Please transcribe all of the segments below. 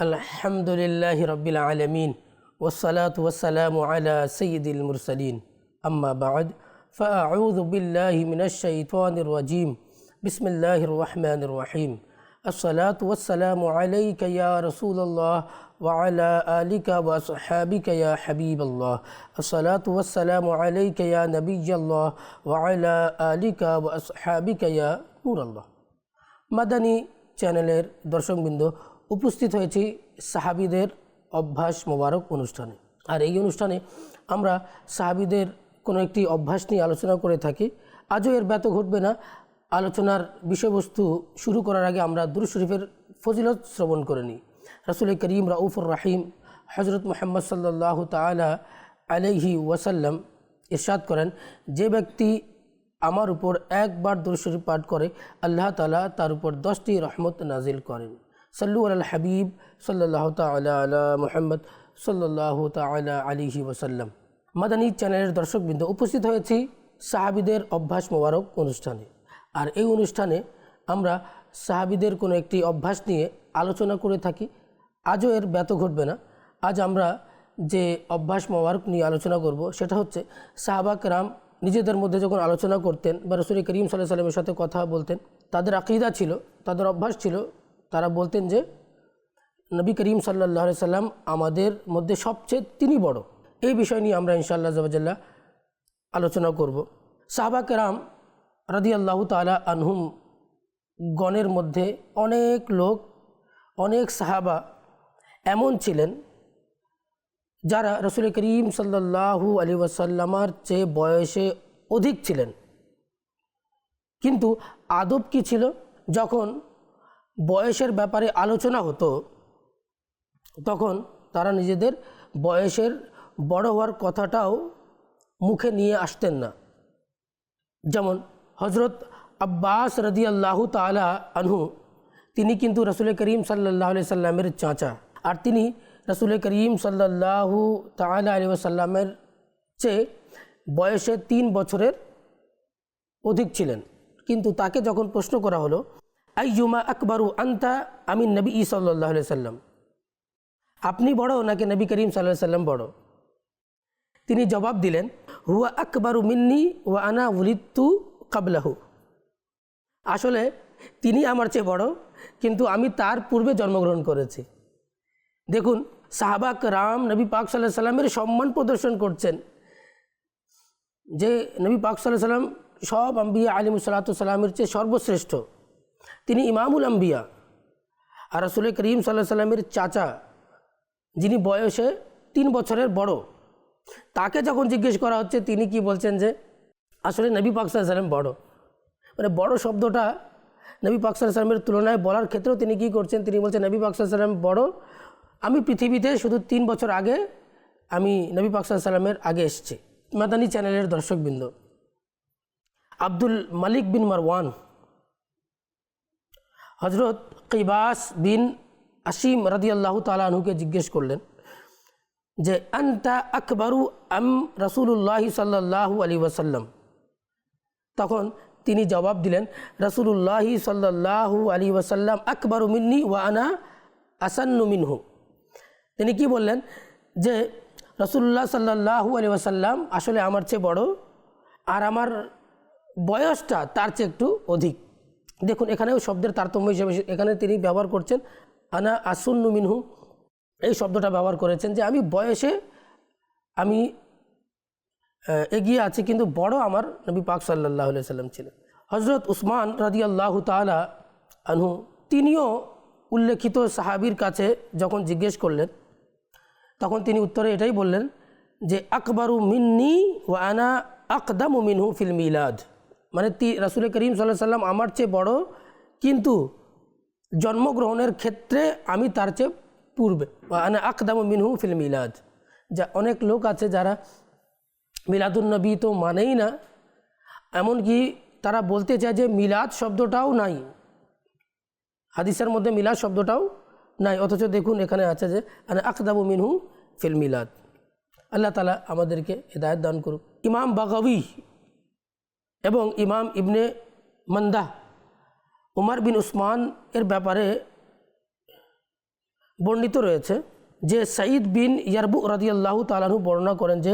الحمد لله رب العالمين والصلاة والسلام على سيد المرسلين أما بعد فأعوذ بالله من الشيطان الرجيم بسم الله الرحمن الرحيم الصلاة والسلام عليك يا رسول الله وعلى آلك وأصحابك يا حبيب الله الصلاة والسلام عليك يا نبي الله وعلى آلك وأصحابك يا نور الله মাদানী চ্যানেলের দর্শকবৃন্দ উপস্থিত হয়েছি সাহাবিদের অভ্যাস মোবারক অনুষ্ঠানে। আর এই অনুষ্ঠানে আমরা সাহাবিদের কোনো একটি অভ্যাস নিয়ে আলোচনা করে থাকি। আজও এর ব্যত ঘটবে না। আলোচনার বিষয়বস্তু শুরু করার আগে আমরা দুরু শরীফের ফজিলত শ্রবণ করে নিই। রাসুল করিম রাউফুর রাহিম হজরত মোহাম্মদ সাল্লাহ তালা আলহি ওয়াসাল্লাম ইরশাদ করেন, যে ব্যক্তি আমার উপর একবার দুরু শরীফ পাঠ করে, আল্লাহ তালা তার উপর দশটি রহমত নাজিল করেন। সাল্লু আল হাবিব সাল্লাহ তালা মোহাম্মদ সাল্লাহ তালা আলিহি ওসাল্লাম মাদানী চ্যানেলের দর্শকবৃন্দ উপস্থিত হয়েছি সাহাবিদের অভ্যাস মোবারক অনুষ্ঠানে। আর এই অনুষ্ঠানে আমরা সাহাবিদের কোনো একটি অভ্যাস নিয়ে আলোচনা করে থাকি। আজও এর ব্যত ঘটবে না। আজ আমরা যে অভ্যাস মোবারক নিয়ে আলোচনা করব সেটা হচ্ছে সাহাবাক রাম নিজেদের মধ্যে যখন আলোচনা করতেন বা রসুল করিম সাল্লাহ সাল্লামের সাথে কথা বলতেন, তাদের আকিদা ছিল, তাদের অভ্যাস ছিল তারা বলতেন যে, নবী করিম সাল্লাহ সাল্লাম আমাদের মধ্যে সবচেয়ে তিনি বড়। এই বিষয় নিয়ে আমরা ইনশাআল্লাহ জবাজাল্লাহ আলোচনা করব। সাহাবা কেরাম রাদি আল্লাহ তালা আনহুম গণের মধ্যে অনেক লোক, অনেক সাহাবা এমন ছিলেন যারা রসুল করিম সাল্লাহু আলী ওয়াসাল্লামার চেয়ে বয়সে অধিক ছিলেন। কিন্তু আদব কি ছিল? যখন বয়সের ব্যাপারে আলোচনা হতো, তখন তারা নিজেদের বয়সের বড় হওয়ার কথাটাও মুখে নিয়ে আসতেন না। যেমন হজরত আব্বাস রদি আল্লাহ তালা আনহু, তিনি কিন্তু রসুল করিম সাল্লাহ আলি সাল্লামের চাচা আর তিনি রসুল করিম সাল্লাহু তালা আলি সাল্লামের চেয়ে বয়সে তিন বছরের অধিক ছিলেন। কিন্তু তাকে যখন প্রশ্ন করা হলো আই জুমা আকবরু আন্তা আমি নবী ই সাল্লাহ সাল্লাম আপনি বড় নাকি নবী করিম সাল্লাহ সাল্লাম বড়? তিনি জবাব দিলেন, হুয়া আকবরু মিন্নি ওয়া আনা উলিত্তু কাবলাহু। আসলে তিনি আমার চেয়ে বড়, কিন্তু আমি তার পূর্বে জন্মগ্রহণ করেছি। দেখুন সাহাবাক রাম নবী পাক সাল্লাহ সাল্লামের সম্মান প্রদর্শন করছেন। যে নবী পাক সাল্লাহ সাল্লাম সব আম্বিয়া আলিম সাল্লামের চেয়ে সর্বশ্রেষ্ঠ। তিনি ইমামুল আম্বিয়া। আর রসুল করিম সাল্লাহ সাল্লামের চাচা, যিনি বয়সে তিন বছরের বড়, তাকে যখন জিজ্ঞেস করা হচ্ছে, তিনি কি বলছেন যে, আসলে নবী পাক সাল্লাম বড়। মানে বড় শব্দটা নবী পাক সাল্লামের তুলনায় বলার ক্ষেত্রেও তিনি কি করছেন, তিনি বলছেন, নবী পাক সাল্লাম বড়। আমি পৃথিবীতে শুধু তিন বছর আগে আমি নবী পাক সাল্লামের আগে এসছি। মাদানী চ্যানেলের দর্শকবৃন্দ, আব্দুল মালিক বিন মারওয়ান হজরত কিবাস বিন আসিম রাদিয়াল্লাহু তালাহুকে জিজ্ঞেস করলেন যে, আন্তা আকবরু আম রসুল্লাহি সাল্লাহু আলী ওয়াসাল্লাম? তখন তিনি জবাব দিলেন রসুল্লাহি সাল্লাহু আলী ওয়াসাল্লাম আকবরু মিন্নি ওয়া আনা আসান্নু মিনহু। তিনি কি বললেন? যে রসুল্লাহ সাল্লাহু আলী ওয়াসাল্লাম আসলে আমার চেয়ে বড় আর আমার বয়সটা তার চেয়ে একটু অধিক। দেখুন, এখানেও শব্দের তারতম্য হিসেবে এখানে তিনি ব্যবহার করছেন আনা আসুন্নু মিনহু। এই শব্দটা ব্যবহার করেছেন যে, আমি বয়সে আমি এগিয়ে আছি, কিন্তু বড় আমার নবী পাক সাল্লাহ সাল্লাম ছিলেন। হজরত উসমান রাজি আল্লাহ তালা আনহু, তিনিও উল্লেখিত সাহাবির কাছে যখন জিজ্ঞেস করলেন, তখন তিনি উত্তরে এটাই বললেন যে, আকবরু মিন্নি ও আনা আকদামু মিনহু ফিল মিলাদ। মানে রাসুল করিম সাল্লাহ সাল্লাম আমার চেয়ে বড়, কিন্তু জন্মগ্রহণের ক্ষেত্রে আমি তার চেয়ে পূর্বে আনা আকদাম মিনহু ফিল মিলাদ। যা অনেক লোক আছে যারা মিলাদুলনবী তো মানেই না, এমনকি তারা বলতে চায় যে মিলাদ শব্দটাও নাই। হাদিসের মধ্যে মিলাদ শব্দটাও নাই, অথচ দেখুন এখানে আছে যে আনা আকদাবু মিনহু ফিল মিলাদ। আল্লাহ তালা আমাদেরকে হেদায়ত দান করুক। ইমাম বাগাবি এবং ইমাম ইবনে মন্দা উমার বিন উসমান এর ব্যাপারে বর্ণিত রয়েছে যে সঈদ বিন ইয়ারবু রাদিয়াল্লাহু তালাহু বর্ণনা করেন যে,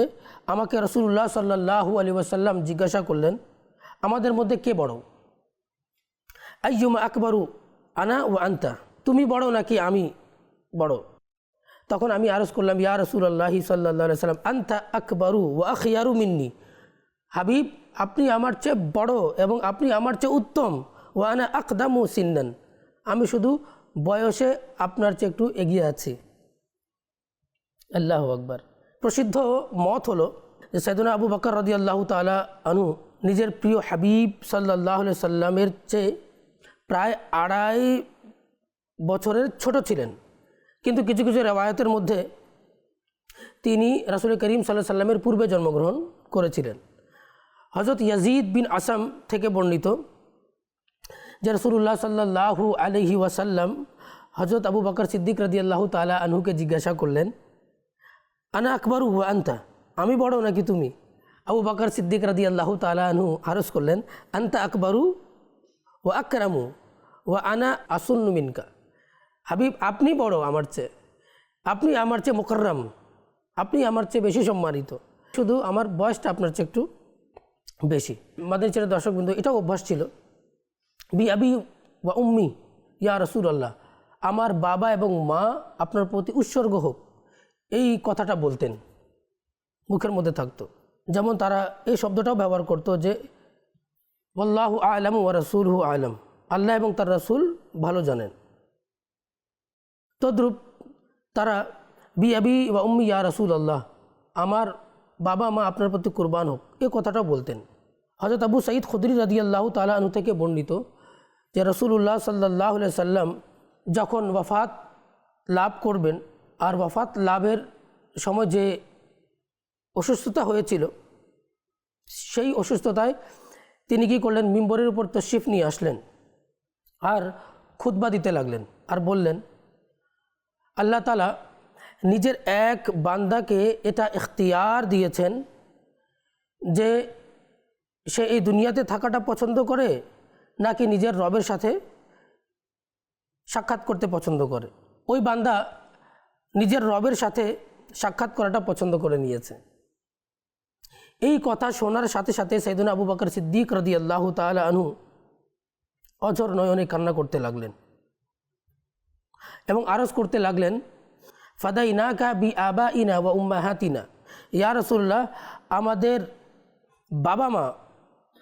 আমাকে রসুল্লাহ সাল্লাহু আলী ওয়াসাল্লাম জিজ্ঞাসা করলেন, আমাদের মধ্যে কে বড়? আইয়ুমা আকবরু, আনা ও আন্তা। তুমি বড় নাকি আমি বড়? তখন আমি আরজ করলাম, ইয়া রসুল্লাহি সাল্লাহ সাল্লাম আন্তা আকবরু ও আখিয়ারু মিন্নি। হাবিব, আপনি আমার চেয়ে বড় এবং আপনি আমার চেয়ে উত্তম। ও আনা আকদামু সিন্নান। আমি শুধু বয়সে আপনার চেয়ে একটু এগিয়ে আছি। আল্লাহ আকবার। প্রসিদ্ধ মত হলো যে সৈদুনা আবু বকর রদি আল্লাহ তালা আনু নিজের প্রিয় হাবিব সাল্লাহ সাল্লামের চেয়ে প্রায় আড়াই বছরের ছোট ছিলেন। কিন্তু কিছু কিছু রেওয়ায়তের মধ্যে তিনি রাসুল করিম সাল্লাহ সাল্লামের পূর্বে জন্মগ্রহণ করেছিলেন। হজরত ইয়াজিদ বিন আসাম থেকে বর্ণিত, যে রসুল্লাহ সাল্লাহু আলহি ওয়াসাল্লাম হজরত আবু বকর সিদ্দিক রদি আল্লাহ তালা আনহুকে জিজ্ঞাসা করলেন, আনা আকবর হু আন্তা? আমি বড় নাকি তুমি? আবু বকর সিদ্দিক রদি আল্লাহ তালা আনহু আরস করলেন, আন্তা আকবরু ও আকরামু ও আনা আসুন্নু মিনকা? হাবিব, আপনি বড় আমার চেয়ে, আপনি আমার চেয়ে মোকরম আপনি আমার চেয়ে বেশি সম্মানিত, শুধু আমার বয়সটা আপনার চেয়ে একটু বেশি। মাদের ছেলে দর্শক বিন্দু এটাও অভ্যাস ছিল। বি, আবি বা উম্মি, ইয়া রসুল আল্লাহ আমার বাবা এবং মা আপনার প্রতি উৎসর্গ হোক, এই কথাটা বলতেন। মুখের মধ্যে থাকতো। যেমন তারা এই শব্দটাও ব্যবহার করতো যে, আল্লাহ আলম ও রসুল হু আলম। আল্লাহ এবং তার রসুল ভালো জানেন। তদ্রূপ তারা বি, আবি বা উম্মি, ইয়া রসুল আল্লাহ আমার বাবা, মা আপনার প্রতি কুরবান হোক। এ কথাটাও বলতেন। হজরত আবু সঈদ খুদরি রাদি আল্লাহ তালা আনু থেকে বর্ণিত যে রসুল্লাহ সাল্লাহ সাল্লাম যখন ওয়াফাত লাভ করবেন আর ওয়াফাত লাভের সময় যে অসুস্থতা হয়েছিল, সেই অসুস্থতায় তিনি কি করলেন? মিম্বরের উপর তশিফ নিয়ে আসলেন আর খুতবা দিতে লাগলেন আর বললেন, আল্লাহ তালা নিজের এক বান্দাকে এটা ইখতিয়ার দিয়েছেন যে সে এই দুনিয়াতে থাকাটা পছন্দ করে নাকি নিজের রবের সাথে সাক্ষাৎ করতে পছন্দ করে। ওই বান্দা নিজের রবের সাথে সাক্ষাৎ করাটা পছন্দ করে নিয়েছে। এই কথা শোনার সাথে সাথে সৈদুল আবু বকর সিদ্দিক রদি আল্লাহ তালা আনু অঝর নয়নে কান্না করতে লাগলেন এবং আরজ করতে লাগলেন ফাদাই না কা বি আবা ইনা বা উম্মা হাতিনা ইয়া রসুল্লাহ আমাদের বাবা মা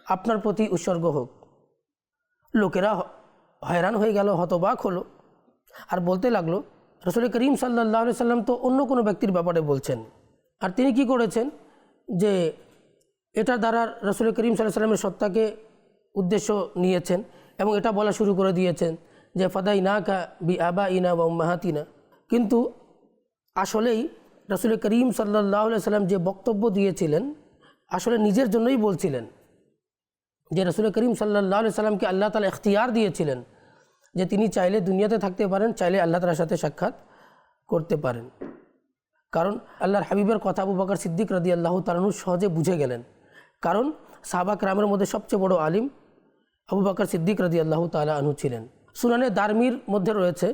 আপনার প্রতি উৎসর্গ হোক। লোকেরা হয়রান হয়ে গেল, হতবাক হলো। আর বলতে লাগল, রসুল করিম সাল্লাহ সাল্লাম তো অন্য কোনো ব্যক্তির ব্যাপারে বলছেন। আর তিনি কি করেছেন? যে এটা দ্বারা রসুল করিম সাল্লাহ সাল্লামের সত্তাকে উদ্দেশ্য নিয়েছেন এবং এটা বলা শুরু করে দিয়েছেন যে ফাদাই না কা বি আবা ইনা বা মাহাতিনা কিন্তু আসলেই রসুল করিম সাল্লাহ সাল্লাম যে বক্তব্য দিয়েছিলেন, আসলে নিজের জন্যই বলছিলেন যে রসুল করিম সাল্লাহ সাল্লামকে আল্লাহ তালা এখতিয়ার দিয়েছিলেন যে তিনি চাইলে দুনিয়াতে থাকতে পারেন, চাইলে আল্লাহ তালার সাথে সাক্ষাৎ করতে পারেন। কারণ আল্লাহর হাবিবের কথা আবু বকর সিদ্দিক রদি আল্লাহ তালানু সহজে বুঝে গেলেন। কারণ সাহাবাক রামের মধ্যে সবচেয়ে বড় আলিম আবু বকর সিদ্দিক রদি আল্লাহ তালা আনহু ছিলেন। সুনানে দারমির মধ্যে রয়েছে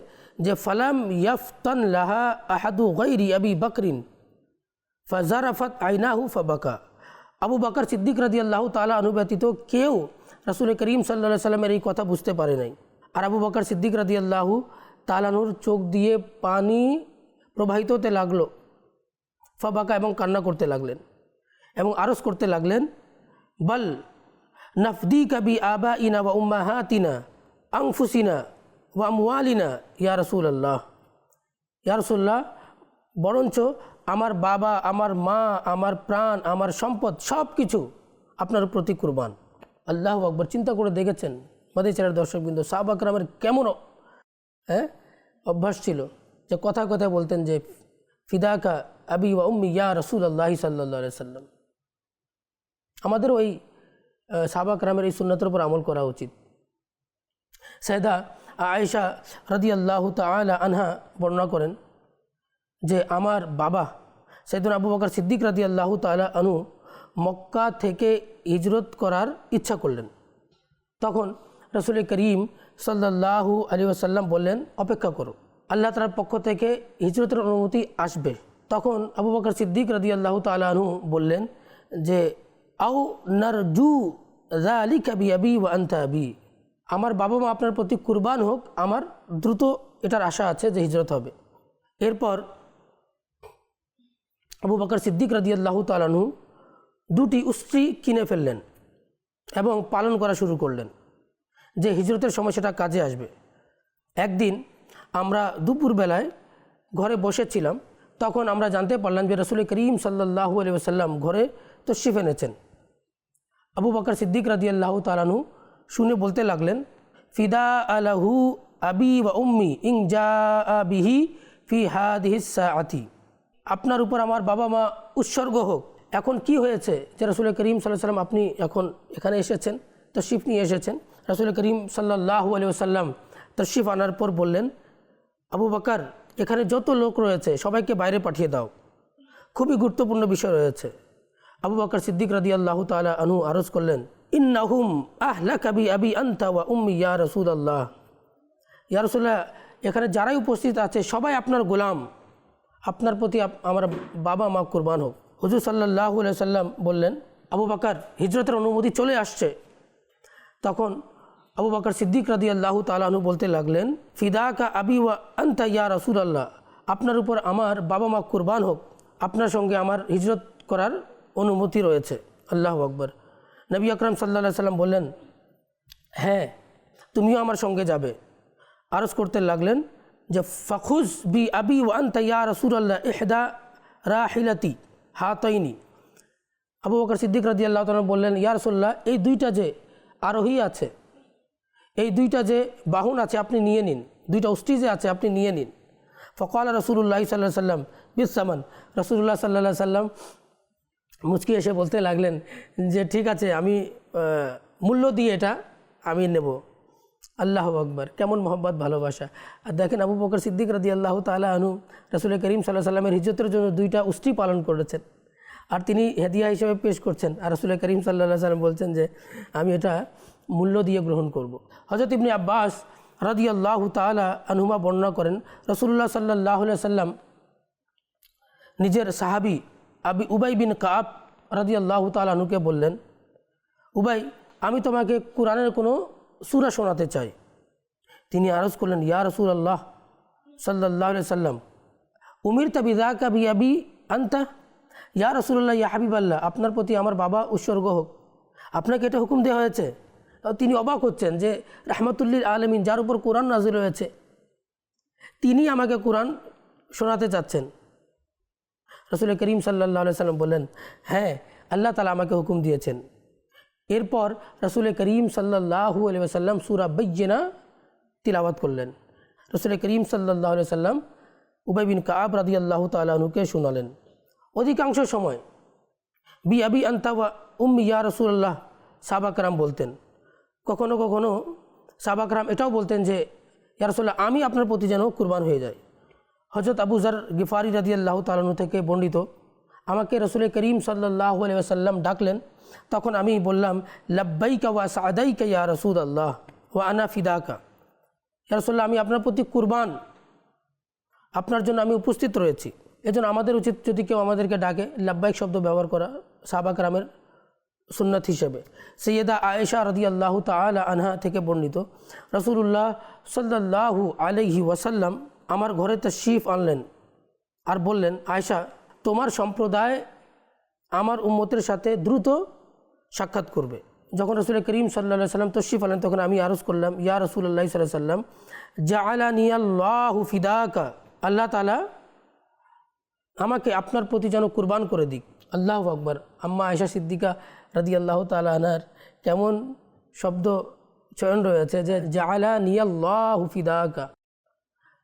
যে, ফালাম ইয়াফতান লাহা আহাদু গৈরি আবি বকরিন, ফজারাফত আইনাহু ফবাকা। আবু বাকর সিদ্দিক রাজি আল্লাহ তালা অনুব্যতীত কেউ রাসুল করিম সাল্লা সাল্লামের এই কথা বুঝতে পারে নাই। আর আবু বাকর সিদ্দিক রাজি আল্লাহ তালানুর চোখ দিয়ে পানি প্রবাহিত হতে লাগল, ফবাকা এবং কান্না করতে লাগলেন এবং আরস করতে লাগলেন, বল নফদি কবি আবা ইনা বা উম্মা হাতিনা আংফুসিনা ওয়া মুয়ালিনা ইয়া রসুল আল্লাহ ইয়া রসুল্লাহ বরঞ্চ আমার বাবা, আমার মা, আমার প্রাণ, আমার সম্পদ সব কিছু আপনার প্রতি কুরবান। আল্লাহ আকবর, চিন্তা করে দেখেছেন? মাদিচারের দর্শকবৃন্দ, সাহাব আকরামের কেমন হ্যাঁ? অভ্যাস ছিল যে কথা কথা বলতেন যে, ফিদাকা আবি ওয়া উম্মি, ইয়া রসুল আল্লাহি সাল্লাহ সাল্লাম। আমাদের ওই সাহাবা আকরামের এই সুন্নতের উপর আমল করা উচিত। সৈদা আয়েশা রদি আল্লাহ তালা আনহা বর্ণনা করেন যে আমার বাবা সৈদুল আবু বকর সিদ্দিক রাদি আল্লাহ তালা আনু মক্কা থেকে হিজরত করার ইচ্ছা করলেন। তখন রসুল করিম সাল্লাহু আলী আসাল্লাম বললেন, অপেক্ষা করো, আল্লাহ তালার পক্ষ থেকে হিজরতের অনুমতি আসবে। তখন আবু বকর সিদ্দিক রদি আল্লাহ তালু বললেন যে আউ নারজু আলি কাবি আবি ওয়া আন্তা আবি। আমার বাবা মা আপনার প্রতি কুরবান হোক, আমার দ্রুত এটার আশা আছে যে হিজরত হবে। এরপর আবু বকর সিদ্দিক রদি আল্লাহ তালানহু দুটি উস্ত্রি কিনে ফেললেন এবং পালন করা শুরু করলেন যে হিজরতের সময় সেটা কাজে আসবে। একদিন আমরা দুপুরবেলায় ঘরে বসেছিলাম, তখন আমরা জানতে পারলাম যে রসুল করিম সাল্লাহু আলি সাল্লাম ঘরে তশিফ এনেছেন। আবু বকর সিদ্দিক রাদি আল্লাহ তালানু শুনে বলতে লাগলেন, ফিদা আলাহু আবি বা উম্মি ইং জা বিহি ফি হাদিহিসা আতি আপনার উপর আমার বাবা মা উৎসর্গ হোক। এখন কি হয়েছে যে রসুল করিম সাল্লাহ সাল্লাম আপনি এখন এখানে এসেছেন তশিফ নিয়ে এসেছেন? রসুল করিম সাল্লাহ আলি সাল্লাম তশিফ আনার পর বললেন, আবু বাকার, এখানে যত লোক রয়েছে, সবাইকে বাইরে পাঠিয়ে দাও। খুবই গুরুত্বপূর্ণ বিষয় রয়েছে। আবু বাকর সিদ্দিক রাদি আল্লাহ তালা আনু আরজ করলেন ইন্নাহুম আহলা কাবি আবি আন্তা ওয়া উম্মি ইয়া রসুল আল্লাহ ইয়া রসুল্লাহ এখানে যারাই উপস্থিত আছে, সবাই আপনার গোলাম। আপনার প্রতি আমার বাবা মা কুরবান হোক। হুজুর সাল্লাহ সাল্লাম বললেন, আবু বাকার হিজরতের অনুমতি চলে আসছে। তখন আবু বাকর সিদ্দিক রাদি আল্লাহ তালাহু বলতে লাগলেন ফিদা কা আবি ওয়া আন্তা ইয়া রসুল আল্লাহ আপনার উপর আমার বাবা মা কুরবান হোক। আপনার সঙ্গে আমার হিজরত করার অনুমতি রয়েছে। আল্লাহ আকবর। নবী আকরম সাল্লা সাল্লাম বললেন হ্যাঁ তুমিও আমার সঙ্গে যাবে। আরজ করতে লাগলেন যে, ফখুজ বি আবি ওয়ান তৈয়া রসুল আল্লাহ এহদা রাহিলাতি, হাতইনি। আবু বকর সিদ্দিক রাজি আল্লাহ তালা বললেন, ইয়া রসুল্লাহ এই দুইটা যে আরোহী আছে, এই দুইটা যে বাহন আছে, আপনি নিয়ে নিন। দুইটা উষ্টি যে আছে, আপনি নিয়ে নিন। ফকাল রসুল্লাহ সাল্লাহ সাল্লাম বিসামান রসুল্লাহ সাল্লাহ সাল্লাম মুচকি এসে বলতে লাগলেন যে, ঠিক আছে, আমি মূল্য দিয়ে এটা আমি নেব। আল্লাহ আকবর, কেমন মোহব্বত, ভালোবাসা। আর দেখেন আবু বকর সিদ্দিক রাদি আল্লাহ তালা আনু রসুল করিম সাল্লাহ সাল্লামের হিজরতের জন্য দুইটা উষ্টি পালন করেছেন। আর তিনি হেদিয়া হিসেবে পেশ করছেন। আর রসুল করিম সাল্লাহ সাল্লাম বলছেন যে, আমি এটা মূল্য দিয়ে গ্রহণ করব। হজরত ইবনি আব্বাস রাদি আল্লাহ তালা আনহুমা বর্ণনা করেন রসুল্লাহ সাল্লাহ সাল্লাম নিজের সাহাবি আবি উবাই বিন কাব রাদি আল্লাহ তালুকে বললেন, উবাই, আমি তোমাকে কোরআনের কোনো সুরা শোনাতে চাই। তিনি আরজ করলেন, ইয়া রসুল আল্লাহ সাল্লাহ সাল্লাম উমির তাবিদা কাবি আবি আন্তা? ইয়া রসুল্লাহ ইয়া হাবিব আল্লাহ আপনার প্রতি আমার বাবা উৎসর্গ হোক, আপনাকে এটা হুকুম দেওয়া হয়েছে। তিনি অবাক হচ্ছেন যে রহমতুল্লিল আলমিন, যার উপর কোরআন নাজির হয়েছে, তিনি আমাকে কোরআন শোনাতে চাচ্ছেন। রসুল করিম সাল্লাহ সাল্লাম বললেন হ্যাঁ আল্লাহ তালা আমাকে হুকুম দিয়েছেন। এরপর রসুল করিম সাল্লাহু আলি সাল্লাম সুরা বৈজনা তিলাওয়াত করলেন। রসুল করিম সাল্লাহ সাল্লাম উবাই বিন কাব রাদি আল্লাহ তালুকে শোনালেন। অধিকাংশ সময়, বি আবি আন্তাওয়া উম ইয়া রসুল্লাহ সাবাকরাম বলতেন। কখনো কখনো সাবাকরাম এটাও বলতেন যে, ইয়া রসুল্লাহ আমি আপনার প্রতি যেন কুরবান হয়ে যাই। হজরত আবু জার গিফারি রাজি আল্লাহ তালু থেকে বর্ণিত, আমাকে রসুল করিম সাল্লাহ সাল্লাম ডাকলেন। তখন আমি বললাম, লব্বাইকা ওয়া সাদাইকা ইয়া রসুল আল্লাহ ওয়া আনা ফিদাকা। ইয়া রসুল্লাহ আমি আপনার প্রতি কুরবান। আপনার জন্য আমি উপস্থিত রয়েছি। এজন্য আমাদের উচিত যদি কেউ আমাদেরকে ডাকে, লাব্বাইক শব্দ ব্যবহার করা সাবাক রামের সুন্নত হিসেবে। সৈয়দা আয়েশা রদি আল্লাহ তালা আনহা থেকে বর্ণিত রসুল্লাহ সাল্লাহু আলহি ওয়াসাল্লাম আমার ঘরে তো শিফ আনলেন। আর বললেন, আয়েশা, তোমার সম্প্রদায় আমার উম্মতের সাথে দ্রুত সাক্ষাৎ করবে। যখন রসুল করিম সাল্লা সাল্লাম তশরিফ আনলেন, তখন আমি আরজ করলাম, ইয়া রসুল রসুল্লাহ সাল্লাহ সাল্লাম জাআলা নিয়াল্লাহু ফিদাকা। আল্লাহ তালা আমাকে আপনার প্রতি যেন কুরবান করে দিক। আল্লাহ আকবর। আম্মা আয়সা সিদ্দিকা রাদি আল্লাহ তালা আনার কেমন শব্দ চয়ন রয়েছে যে জাআলা নিয়াল্লাহ ফিদাকা।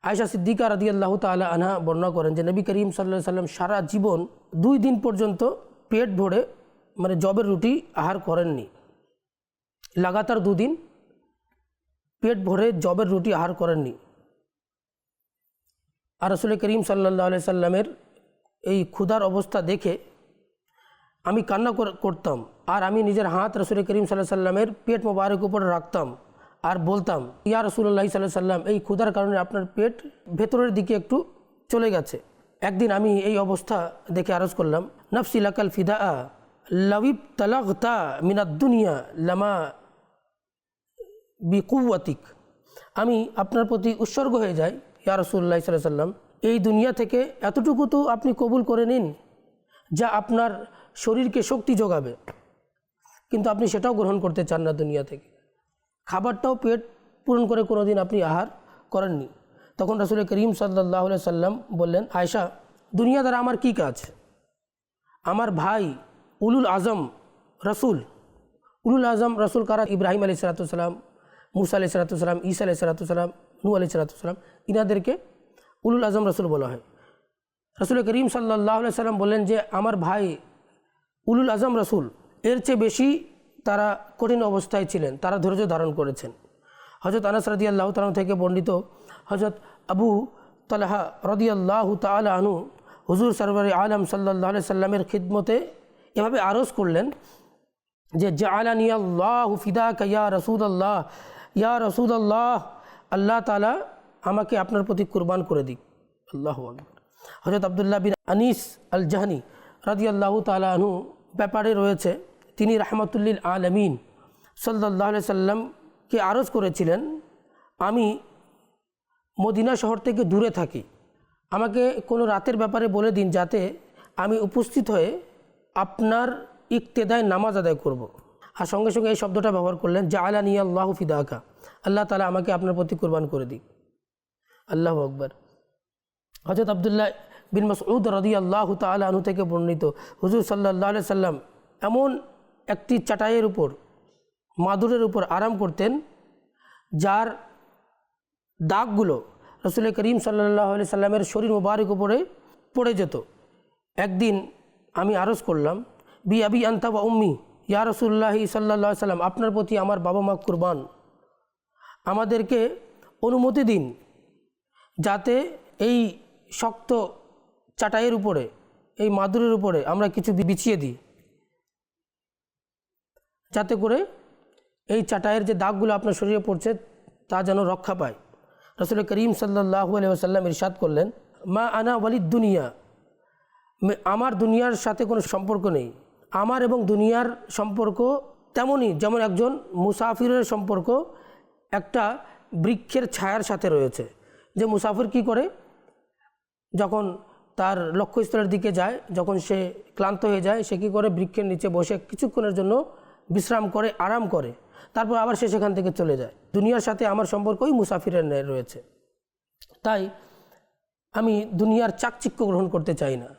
আয়সা সিদ্দিকা রাদি আল্লাহ তালা আনহা বর্ণনা করেন যে নবী করিম সাল্লাহ সাল্লাম সারা জীবন দুই দিন পর্যন্ত পেট ভরে মানে জবের রুটি আহার করেননি। লাগাতার দুদিন পেট ভরে জবের রুটি আহার করেননি। আর রসুল করিম সাল্লাহ সাল্লামের এই ক্ষুধার অবস্থা দেখে আমি কান্না কর- করতাম আর আমি নিজের হাত রসুল করিম সাল্লাহ সাল্লামের পেট মোবারক উপর রাখতাম। আর বলতাম, ইয়া রসুল্লাহ সাল্লাহ সাল্লাম, এই ক্ষুধার কারণে আপনার পেট ভেতরের দিকে একটু চলে গেছে। একদিন আমি এই অবস্থা দেখে আরজ করলাম, নফসি লাকাল ফিদা আ লবিব তালাগতা মিনাদ দুনিয়া লামা বিকুয়াতিক আমি আপনার প্রতি উৎসর্গ হয়ে যাই, ইয়া রসুল্লাহ সাল্লাহ সাল্লাম, এই দুনিয়া থেকে এতটুকু তো আপনি কবুল করে নিন, যা আপনার শরীরকে শক্তি যোগাবে। কিন্তু আপনি সেটাও গ্রহণ করতে চান না দুনিয়া থেকে। খাবারটাও পেট পূরণ করে কোনো দিন আপনি আহার করেননি। তখন রসুল করিম সাল্লাহ সাল্লাম বললেন আয়সা দুনিয়া দ্বারা আমার কী কাজ? আমার ভাই উলুল আজম রসুল, উলুল আজম রসুল কারা? ইব্রাহিম আলি সালাতাম মুসা আলি সালাতাম ঈসা আলি সালাতাম নু আলি সালাতাম ইনাদেরকে উলুল আজম রসুল বলা হয়। রসুল করিম সাল্লাহ সাল্লাম বললেন যে, আমার ভাই উলুল আজম রসুল, এর চেয়ে বেশি তারা কঠিন অবস্থায় ছিলেন, তারা ধৈর্য ধারণ করেছেন। হজরত আনাস রদি আল্লাহ থেকে বর্ণিত হজরত আবু তালাহা রদি আল্লাহ তালা আনু হুজুর সরবর আলম সাল্লাহ সাল্লামের খিদমতে এভাবে আরজ করলেন যে জালানি আল্লাহ ফিদা ইয়া রসুদ আল্লাহ ইয়া রসুদ আল্লাহ আল্লাহ তালা আমাকে আপনার প্রতি কুরবান করে দিক। আল্লাহ হজরত আবদুল্লাহ বিন আনিস আল জাহানি রাজি আল্লাহ তালাহু ব্যাপারে রয়েছে তিনি রাহমাতুল্লিল আলমিন সাল্লাহ সাল্লামকে আরজ করেছিলেন, আমি মদিনা শহর থেকে দূরে থাকি। আমাকে কোনো রাতের ব্যাপারে বলে দিন যাতে আমি উপস্থিত হয়ে আপনার ইকতেদায় নামাজ আদায় করব। আর সঙ্গে সঙ্গে এই শব্দটা ব্যবহার করলেন জা আলা নিয়া আল্লাহ ফিদাকা। আল্লাহ তালা আমাকে আপনার প্রতি কোরবান করে দিক। আল্লাহ আকবর। হজরত আবদুল্লাহ বিন মসউদ রদি আল্লাহ তাল আনু থেকে বর্ণিত, হুজুর সাল্লাহ সাল্লাম এমন একটি চাটাইয়ের উপর, মাদুরের উপর আরাম করতেন, যার দাগগুলো রসুল করিম সাল্লাহ আলি সাল্লামের শরীর মোবারক উপরে পড়ে যেত। একদিন আমি আরজ করলাম, বি আবি আন্তা বা উম্মি, ইয়া রসুল্লাহি সাল্লাহ সাল্লাম, আপনার প্রতি আমার বাবা মা কুরবান। আমাদেরকে অনুমতি দিন যাতে এই শক্ত চাটাইয়ের উপরে, এই মাদুরের উপরে আমরা কিছু বিছিয়ে দিই। যাতে করে এই চাটাইয়ের যে দাগগুলো আপনার শরীরে পড়ছে, তা যেন রক্ষা পায়। রসুল করিম সাল্লাহ আলিয়াল্লাম ইরশাদ করলেন, মা আনা ওয়ালিদ দুনিয়া। আমার দুনিয়ার সাথে কোনো সম্পর্ক নেই। আমার এবং দুনিয়ার সম্পর্ক তেমনই, যেমন একজন মুসাফিরের সম্পর্ক একটা বৃক্ষের ছায়ার সাথে রয়েছে। যে মুসাফির কি করে? যখন তার লক্ষ্যস্থলের দিকে যায়, যখন সে ক্লান্ত হয়ে যায়, সে কী করে? বৃক্ষের নিচে বসে কিছুক্ষণের জন্য বিশ্রাম করে, আরাম করে, তারপর আবার সে সেখান থেকে চলে যায়। দুনিয়ার সাথে আমার সম্পর্কই মুসাফিরের রয়েছে। তাই আমি দুনিয়ার চাকচিক্য গ্রহণ করতে চাই না।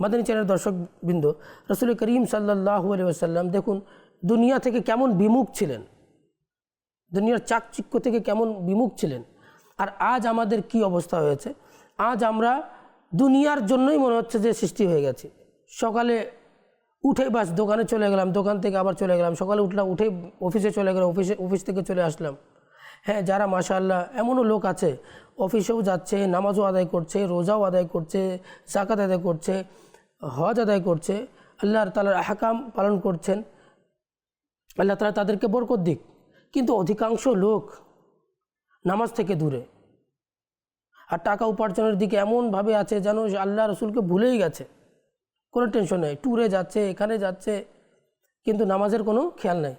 মাদানী চ্যানেল দর্শকবৃন্দ রসুল করিম সাল্লাহ আলি আসাল্লাম দেখুন, দুনিয়া থেকে কেমন বিমুখ ছিলেন? দুনিয়ার চাকচিক্য থেকে কেমন বিমুখ ছিলেন? আর আজ আমাদের কি অবস্থা হয়েছে? আজ আমরা দুনিয়ার জন্যই মনে হচ্ছে যে সৃষ্টি হয়ে গেছে। সকালে উঠে বাস, দোকানে চলে গেলাম, দোকান থেকে আবার চলে গেলাম। সকালে উঠলাম উঠে অফিসে চলে গেলাম অফিসে অফিস থেকে চলে আসলাম। হ্যাঁ যারা মাশাল্লাহ এমনও লোক আছে অফিসেও যাচ্ছে, নামাজও আদায় করছে, রোজাও আদায় করছে জাকাত আদায় করছে, হজ আদায় করছে, আল্লাহর তালার আহকাম পালন করছেন, আল্লাহ তালা তাদেরকে বরকত দিক। কিন্তু অধিকাংশ লোক নামাজ থেকে দূরে। আর টাকা উপার্জনের দিকে এমনভাবে আছে যেন আল্লাহ রসুলকে ভুলেই গেছে। কোনো টেনশন নেই। ট্যুরে যাচ্ছে, এখানে যাচ্ছে, কিন্তু নামাজের কোনো খেয়াল নেই।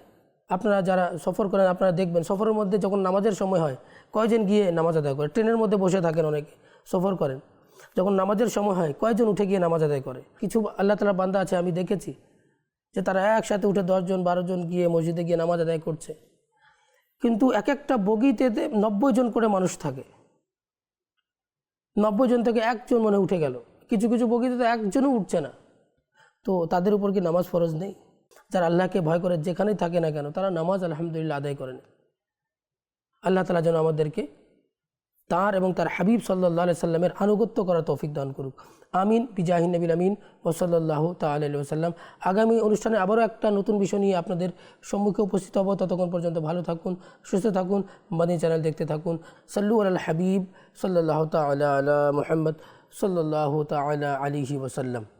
আপনারা যারা সফর করেন, আপনারা দেখবেন সফরের মধ্যে যখন নামাজের সময় হয়, কয়জন গিয়ে নামাজ আদায় করে? ট্রেনের মধ্যে বসে থাকেন অনেকে, সফর করেন। যখন নামাজের সময় হয়, কয়জন উঠে গিয়ে নামাজ আদায় করে? কিছু আল্লাহ তালার বান্দা আছে, আমি দেখেছি, যে তারা একসাথে উঠে দশজন, বারোজন গিয়ে মসজিদে গিয়ে নামাজ আদায় করছে। কিন্তু এক একটা বগিতে নব্বই জন করে মানুষ থাকে। নব্বই জন থেকে একজন মনে উঠে গেল। কিছু কিছু বগিতে তো একজনও উঠছে না। তো তাদের উপর কি নামাজ ফরজ নেই? যারা আল্লাহকে ভয় করে যেখানেই থাকে না কেন, তারা নামাজ আলহামদুলিল্লাহ আদায় করেন আল্লাহ তালা যেন আমাদেরকে তার এবং তার হাবিব সাল্লাহ সাল্লামের আনুগত্য করার তৌফিক দান করুক। আমিন, বিজাহিন নবীল আমিন ওসল্লাহ তাল্লাম আগামী অনুষ্ঠানে আবারও একটা নতুন বিষয় নিয়ে আপনাদের সম্মুখে উপস্থিত হব। ততক্ষণ পর্যন্ত ভালো থাকুন, সুস্থ থাকুন মাদিনী চ্যানেল দেখতে থাকুন। সাল্লু আল হাবিব সাল্লাহ তালা আলা মোহাম্মদ সাল্লাহ তালা আলিহি ওসাল্লাম